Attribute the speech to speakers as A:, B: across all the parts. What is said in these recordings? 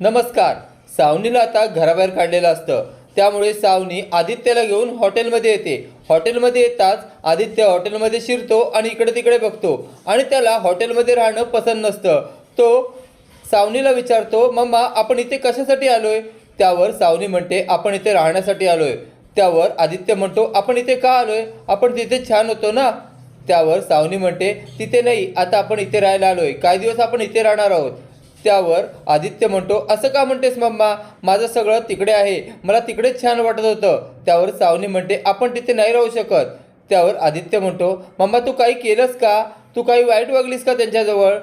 A: नमस्कार. सावनीला आता घराबाहेर काढलेलं असतं. त्यामुळे सावनी आदित्यला घेऊन हॉटेलमध्ये येते. हॉटेलमध्ये येताच आदित्य हॉटेलमध्ये शिरतो आणि इकडे तिकडे बघतो. आणि त्याला हॉटेलमध्ये राहणं पसंत नसतं. तो सावनीला विचारतो मम्मा आपण इथे कशासाठी आलोय? त्यावर सावनी म्हणते आपण इथे राहण्यासाठी आलोय. त्यावर आदित्य म्हणतो आपण इथे का आलोय? आपण तिथे छान होतो ना? त्यावर सावनी म्हणते तिथे नाही आता आपण इथे राहायला आलोय. काही दिवस आपण इथे राहणार आहोत. त्यावर आदित्य म्हणतो असं का म्हणतेस मम्मा? माझं सगळं तिकडे आहे. मला तिकडेच छान वाटत होतं. त्यावर सावनी म्हणते आपण तिथे नाही राहू शकत. त्यावर आदित्य म्हणतो मम्मा तू काही केलंस का? तू काही वाईट वागलीस का त्यांच्याजवळ?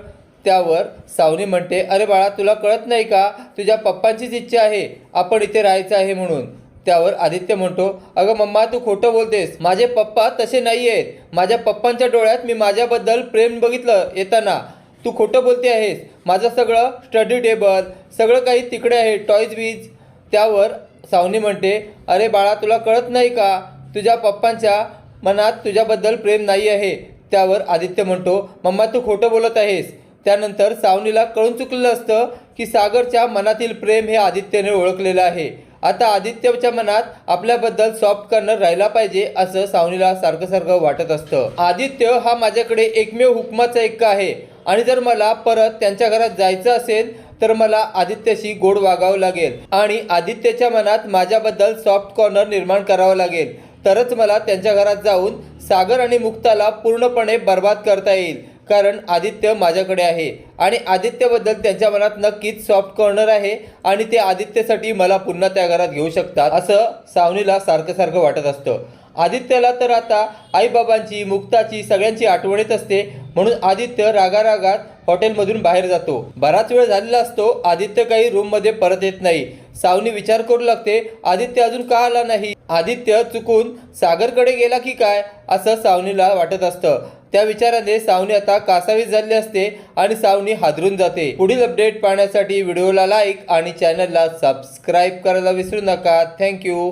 A: त्यावर सावनी म्हणते अरे बाळा तुला कळत नाही का? तुझ्या पप्पांचीच इच्छा आहे. आपण इथे राहायचं आहे म्हणून. त्यावर आदित्य म्हणतो अगं मम्मा तू खोटं बोलतेस. माझे पप्पा तसे नाही आहेत माझ्या पप्पांच्या डोळ्यात मी माझ्याबद्दल प्रेम बघितलं येताना. तू खोटं बोलते आहेस. माझं सगळं स्टडी टेबल सगळं काही तिकडे आहे टॉईज बीज त्यावर सावनी म्हणते अरे बाळा तुला कळत नाही का? तुझ्या पप्पांच्या मनात तुझ्याबद्दल प्रेम नाही आहे. त्यावर आदित्य म्हणतो मम्मा तू खोटं बोलत आहेस. त्यानंतर सावनीला कळून चुकलेलं असतं की सागरच्या मनातील प्रेम हे आदित्यने ओळखलेलं आहे. आता आदित्यच्या मनात आपल्याबद्दल सॉफ्ट कॉर्नर राहिला पाहिजे असं सावनीला सारखं सारखं वाटत असतं. आदित्य हा माझ्याकडे एकमेव हुकमाचा एक आहे. आणि जर मला परत त्यांच्या घरात जायचं असेल तर मला आदित्यशी गोड वागावं लागेल. आणि आदित्यच्या मनात माझ्याबद्दल सॉफ्ट कॉर्नर निर्माण करावं लागेल. तरच मला त्यांच्या घरात जाऊन सागर आणि मुक्ताला पूर्णपणे बर्बाद करता येईल. कारण आदित्य माझ्याकडे आहे. आणि आदित्यबद्दल त्यांच्या मनात नक्कीच सॉफ्ट कॉर्नर आहे आणि ते आदित्यसाठी मला पुन्हा त्या घरात घेऊ शकतात असं सावनीला सारखं सारखं वाटत असतं. आदित्यला तर आता आईबाबांची मुक्ताची सगळ्यांची आठवण येत असते. म्हणून आदित्य रागारागात हॉटेलमधून बाहेर जातो. बराच वेळ झालेला असतो आदित्य काही रूममध्ये परत येत नाही. सावनी विचार करू लागते आदित्य अजून का आला नाही? आदित्य चुकून सागरकडे गेला की काय? असं सावनीला वाटत असतं. त्या विचाराने सावनी आता कासावीस झाली असते आणि सावनी हादरून जाते. पुढील अपडेट पाहण्यासाठी व्हिडिओला लाईक आणि चॅनलला सबस्क्राईब करायला विसरू नका. थँक्यू.